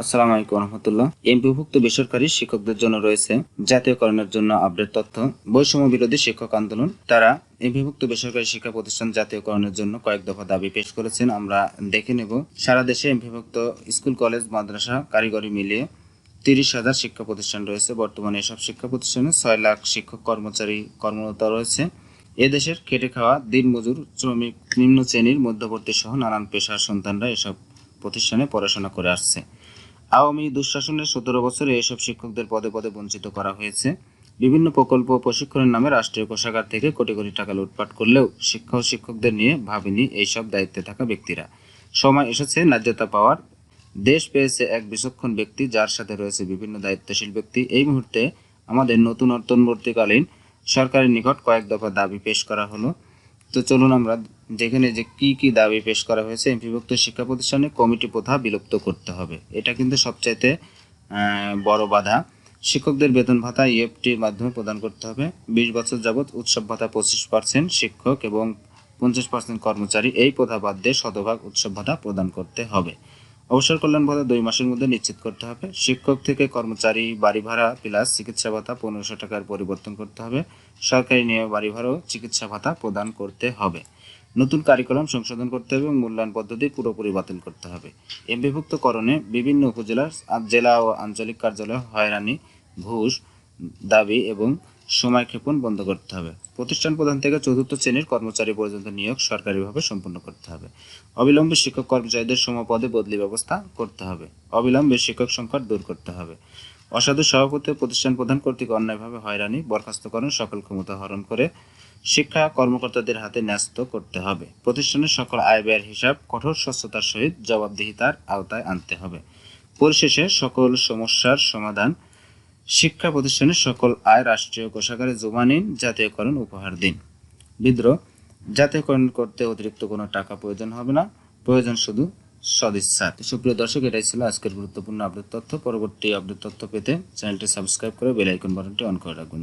আসসালামু আলাইকুম রহমতুল্লাহ। এমপিভুক্ত বেসরকারি শিক্ষকদের জন্য রয়েছে জাতীয়করণের জন্য আপডেট তথ্য, বৈষম্য বিরোধী শিক্ষক আন্দোলন। তারা এমপিভুক্ত বেসরকারি শিক্ষা প্রতিষ্ঠান জাতীয়করণের জন্য কয়েক দফা দাবি পেশ করেছেন। আমরা দেখে নেব। সারা দেশে এমপিভুক্ত স্কুল, কলেজ, মাদ্রাসা কারিগরি মিলিয়ে তিরিশ হাজার শিক্ষা প্রতিষ্ঠান রয়েছে। বর্তমানে এসব শিক্ষা প্রতিষ্ঠানে ছয় লাখ শিক্ষক কর্মচারী কর্মরত রয়েছে। এদেশের খেটে খাওয়া দিনমজুর শ্রমিক নিম্ন শ্রেণির মধ্যবর্তী সহ নানান পেশার সন্তানরা এসব প্রতিষ্ঠানে পড়াশোনা করে আসছে। আওয়ামী দুঃশাসনের সতেরো বছরে এসব শিক্ষকদের পদে পদে বঞ্চিত করা হয়েছে। বিভিন্ন প্রকল্প প্রশিক্ষণের নামে রাষ্ট্রীয় কোষাগার থেকে কোটি কোটি টাকা লুটপাট করলেও শিক্ষা ও শিক্ষকদের নিয়ে ভাবেনি এইসব দায়িত্বে থাকা ব্যক্তিরা। সময় এসেছে, ন্যায্যতা পাওয়ার। দেশ পেয়েছে এক বিচক্ষণ ব্যক্তি, যার সাথে রয়েছে বিভিন্ন দায়িত্বশীল ব্যক্তি। এই মুহূর্তে আমাদের নতুন অন্তর্বর্তীকালীন সরকারের নিকট কয়েক দফা দাবি পেশ করা হলো। তো চলুন আমরা দেখে নিই যে কি কি দাবি পেশ করা হয়েছে। এমপিভুক্ত শিক্ষা প্রতিষ্ঠানে কমিটি প্রথা বিলুপ্ত করতে হবে। এটা কিন্তু সবচাইতে বড় বাধা। শিক্ষকদের বেতন ভাতা ইএফটির মাধ্যমে প্রদান করতে হবে। বিশ বছর যাবৎ উৎসব ভাতা পঁচিশ পার্সেন্ট শিক্ষক এবং পঞ্চাশ পার্সেন্ট কর্মচারী এই প্রথা বাদ দিয়ে শতভাগ উৎসব ভাতা প্রদান করতে হবে। অবসর কল্যাণ ভাতা দুই মাসের মধ্যে নিশ্চিত করতে হবে। শিক্ষক থেকে কর্মচারী বাড়ি ভাড়া প্লাস চিকিৎসা ভাতা পনেরোশো টাকার পরিবর্তন করতে হবে। সরকারি নিয়মে বাড়ি ভাড়াও চিকিৎসা ভাতা প্রদান করতে হবে। নতুন কারিকুলাম সংশোধন করতে হবে এবং মূল্যায়ন পদ্ধতি পুরোপুরি বাতিল করতে হবে। এমপিভুক্তকরণে বিভিন্ন উপজেলার জেলা ও আঞ্চলিক কার্যালয়ে হয়রানি, ঘুষ, দাবি এবং সময় ক্ষেপণ বন্ধ করতে হবে। প্রতিষ্ঠান প্রধান থেকে চতুর্থ শ্রেণির কর্মচারী পর্যন্ত নিয়োগ সরকারিভাবে সম্পন্ন করতে হবে। অবিলম্বে শিক্ষক কর্মচারীদের সমপদে বদলি ব্যবস্থা করতে হবে। অবিলম্বে শিক্ষক সংকট দূর করতে হবে। অসাধু সভাপতি প্রতিষ্ঠান প্রধান কর্তৃক অন্যায়ভাবে হয়রানি বরখাস্ত বরখাস্তকরণ, সকল ক্ষমতা হরণ করে শিক্ষা কর্মকর্তাদের হাতে ন্যস্ত করতে হবে। প্রতিষ্ঠানের সকল আয় ব্যয়ের হিসাব কঠোর স্বচ্ছতার সহিত জবাবদিহিতার আওতায় আনতে হবে। পরিশেষে, সকল সমস্যার সমাধান শিক্ষা প্রতিষ্ঠানের সকল আয় রাষ্ট্রীয় কোষাগারে জমা নিন জাতীয়করণ উপহার দিন। বিদ্রোহ, জাতীয়করণ করতে অতিরিক্ত কোনো টাকা প্রয়োজন হবে না। প্রয়োজন শুধু সদিচ্ছা সুপ্রিয় দর্শক, এটাই ছিল আজকের গুরুত্বপূর্ণ আপডেট তথ্য। পরবর্তী আপডেট তথ্য পেতে চ্যানেলটি সাবস্ক্রাইব করে বেল আইকন বাটনটি অন করে রাখবেন।